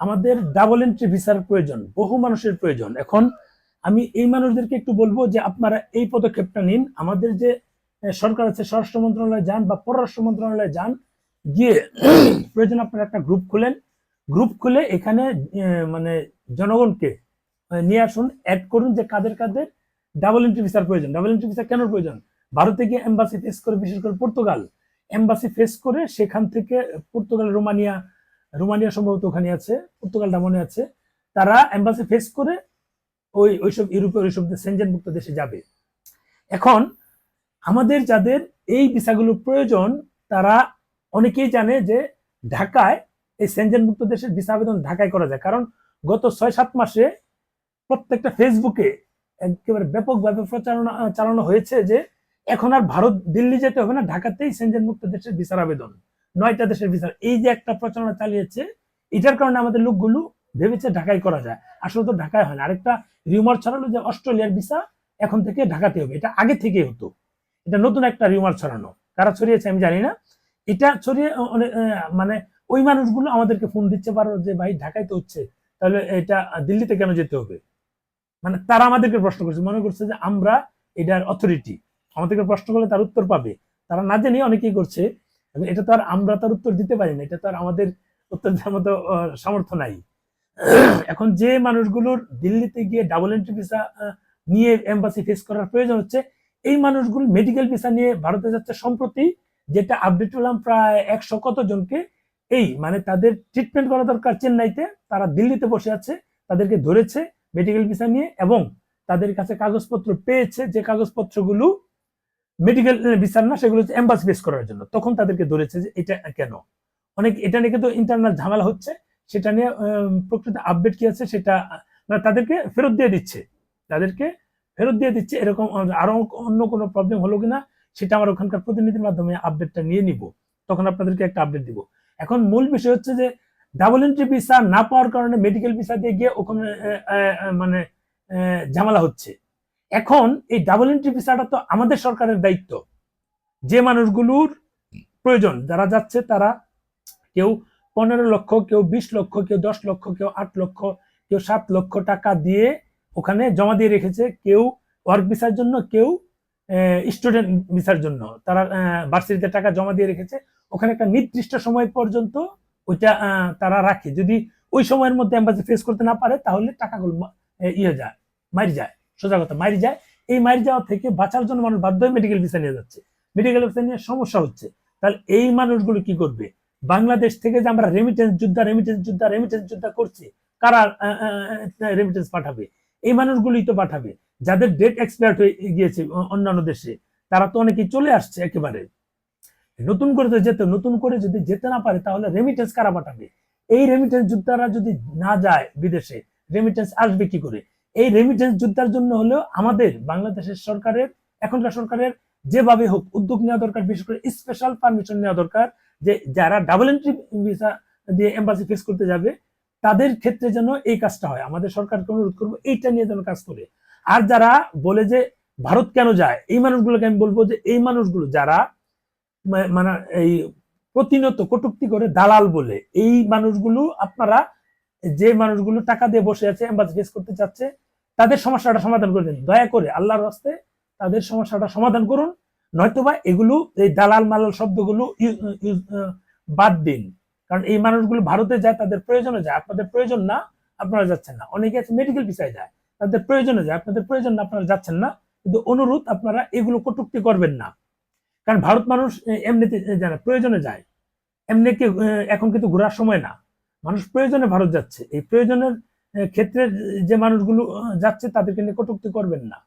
আমাদের double entry ভিসার প্রয়োজন, বহু মানুষের প্রয়োজন। এখন আমি এই মানুষদেরকে একটু বলব যে আপনারা এই পদক্ষেপটা নিন। আমাদের যে সরকার আছে, স্বরাষ্ট্র মন্ত্রণালয়ে যান বা পররাষ্ট্র মন্ত্রণালয়ে যান, গিয়ে প্রয়োজন আপনারা একটা গ্রুপ খুলেন। গ্রুপ খুলে এখানে মানে জনগণকে নিয়ে আসুন অ্যাড করুন যে কাদের কাদের ডাবল এন্ট্রি ভিসার প্রয়োজন। ডাবল এন্ট্রি ভিসা কেন প্রয়োজন? ভারতে গিয়ে এম্বাসি ফেস করে, বিশেষ করে পর্তুগাল। এম্বাসি ফেস করে সেখান থেকে পর্তুগাল, রোমানিয়া রোমানিয়া সম্ভবত ওখানে আছে, পর্তুগালটা মনে আছে। তারা এম্বাসি ফেস করে ওই ওইসব ইউরোপের ওইসব সেনজেনভুক্ত দেশে যাবে। এখন আমাদের যাদের এই ভিসাগুলো প্রয়োজন, তারা অনেকেই জানে যে ঢাকায় এই সেনজেনভুক্ত দেশের ভিসা আবেদন ঢাকায় করা যায়। কারণ গত ছয় সাত মাসে প্রত্যেকটা ফেসবুকে একেবারে ব্যাপকভাবে প্রচারণা, চালানো হয়েছে যে এখন আর ভারত, দিল্লি যেতে হবে না, ঢাকাতেই সেনজেন মুক্ত দেশের ভিসার আবেদন। নয়টা দেশের ভিসার এই যে একটা প্রচারণা চালিয়েছে, এটার কারণে আমাদের লোকগুলো ভেবেছে ঢাকায় করা যায়। আসলে তো ঢাকায় হয় না। আরেকটা রিউমার ছড়ালো যে অস্ট্রেলিয়ার ভিসা এখন থেকে ঢাকাতে হবে। এটা আগে থেকে হতো। এটা নতুন একটা রিউমার ছড়ানো। কারা ছড়িয়েছে আমি জানি না। এটা ছড়িয়ে মানে ওই মানুষগুলো আমাদেরকে ফোন দিচ্ছে পারো যে, ভাই, ঢাকায় তো হচ্ছে। তাহলে এটা দিল্লিতে কেন যেতে হবে? মানে তারা আমাদেরকে প্রশ্ন করছে। মনে করছে যে, আমরা এটার অথরিটি আমাদেরকে প্রশ্ন করলে তার উত্তর পাবে। তারা না জেনে অনেকেই করছে এবং এটা তো আর আমরা তার উত্তর দিতে পারি না, এটা তো আর আমাদের উত্তর দেওয়ার মতো সামর্থ্য নাই। এখন যে মানুষগুলোর দিল্লিতে গিয়ে ডাবল এন্ট্রি ভিসা নিয়ে এম্বাসি ফেস করার প্রয়োজন হচ্ছে, এই মানুষগুলো মেডিকেল ভিসা নিয়ে ভারতে যাচ্ছে সম্প্রতি, যেটা আপডেট হলাম প্রায় একশো কত জনকে। এই মানে তাদের ট্রিটমেন্ট করা দরকার চেন্নাইতে, তারা দিল্লিতে বসে আছে, তাদেরকে ধরেছে মেডিকেল ভিসা নিয়ে এবং তাদের কাছে কাগজপত্র পেয়েছে, যে কাগজপত্রগুলো মেডিকেল ভিসার না, সেগুলো হচ্ছে এম্বাসি বেস করার জন্য। তখন তাদেরকে ধরেছে যে এটা কেন? অনেক, এটা নিয়ে কিন্তু ইন্টারনাল ঝামেলা হচ্ছে। সেটা নিয়ে প্রকৃত আপডেট কি আছে সেটা তাদেরকে ফেরত দিয়ে দিচ্ছে। তাদেরকে ফেরত দিয়ে দিচ্ছে, এরকম আরও অন্য কোনো প্রবলেম হলো কিনা, সেটা আমার ওখানকার প্রতিনিধির মাধ্যমে আপডেটটা নিয়ে নিব। তখন আপনাদেরকে একটা আপডেট দিব। এখন মূল বিষয় হচ্ছে যে ডাবল এন্ট্রি ভিসা না পাওয়ার কারণে মেডিকেল ভিসা দিয়ে গিয়ে ওখানে মানে ঝামেলা হচ্ছে। এখন এই ডাবল এন্ট্রি ভিসাটা তো আমাদের সরকারের দায়িত্ব। যে মানুষগুলোর প্রয়োজন, যারা যাচ্ছে তারা কেউ পনেরো লক্ষ, কেউ বিশ লক্ষ, কেউ দশ লক্ষ, কেউ আট লক্ষ, কেউ সাত লক্ষ টাকা দিয়ে ওখানে জমা দিয়ে রেখেছে কেউ ওয়ার্ক ভিসার জন্য, কেউ স্টুডেন্ট ভিসার জন্য। তারা ভার্সিটিতে টাকা জমা দিয়ে রেখেছে। ওখানে একটা নির্দিষ্ট সময় পর্যন্ত ওইটা তারা রাখে। যদি ওই সময়ের মধ্যে এম্বাসি ফেস করতে না পারে, তাহলে টাকাগুলো ইয়ে যায়, মারি যায়। সোজা কথা, মারি যায়। এই মারি যাওয়া থেকে বাঁচার জন্য মানুষ বাধ্য হয়ে মেডিকেল ভিসা নিয়ে যাচ্ছে। মেডিকেল ভিসা নিয়ে সমস্যা হচ্ছে। তাহলে এই মানুষগুলো কি করবে? বাংলাদেশ থেকে যে আমরা রেমিটেন্স যোদ্ধা রেমিটেন্স যোদ্ধা রেমিটেন্স যোদ্ধা করছি, কারা রেমিটেন্স পাঠাবে? এই মানুষগুলোই তো পাঠাবে। যাদের ডেট এক্সপায়ার্ড হয়ে গিয়েছে অন্যান্য দেশে, তারা তো অনেকেই চলে আসছে একেবারে। নতুন করে তো যেতে, নতুন করে যদি যেতে না পারে, তাহলে রেমিটেন্স কারা পাঠাবে? এই রেমিটেন্স যোদ্ধারা যদি না যায় বিদেশে রেমিটেন্স আসবে কি করে? এই রেমিটেন্স যোদ্ধার জন্য হলেও আমাদের বাংলাদেশের সরকারের, এখনকার সরকারের যেভাবে হোক উদ্যোগ নেওয়া দরকার, বিশেষ করে স্পেশাল পারমিশন নেওয়া দরকার যে যারা ডাবল এন্ট্রি ভিসা দিয়ে এম্বাসি ফেস করতে যাবে, তাদের ক্ষেত্রে যেন এই কাজটা হয়। আমাদের সরকারকে অনুরোধ করব এইটা নিয়ে যেন কাজ করে। আর যারা বলে যে ভারত কেন যায়, এই মানুষগুলোকে আমি বলব যে এই মানুষগুলো যারা মানে এই প্রতিনিয়ত কটুক্তি করে দালাল বলে, এই মানুষগুলো আপনারা যে মানুষগুলো টাকা দিয়ে বসে আছে এম্বাসি ফেস করতে চাচ্ছে, তাদের সমস্যাটা সমাধান করে দিন। দয়া করে আল্লাহর রাস্তে তাদের সমস্যাটা সমাধান করুন, নয়তোবা এগুলো, এই দালাল মালাল শব্দগুলো বাদ দিন। কারণ এই মানুষগুলো ভারতে যায়, তাদের প্রয়োজনে যায়। আপনাদের প্রয়োজন না, আপনারা যাচ্ছেন না। অনেকে আছে মেডিকেল ভিসায় যায়, তাদের প্রয়োজনে যায়। আপনাদের প্রয়োজন না, আপনারা যাচ্ছেন না। কিন্তু অনুরোধ, আপনারা এগুলো কটুক্তি করবেন না। কারণ ভারত মানুষ এমনিতে যায় প্রয়োজনে যায়। এমনি এখন কিন্তু ঘোরার সময় না। মানুষ প্রয়োজনে ভারত যাচ্ছে। এই প্রয়োজনের ক্ষেত্রে যে মানুষগুলো যাচ্ছে, তাদেরকে নিয়ে কটুক্তি করবেন না।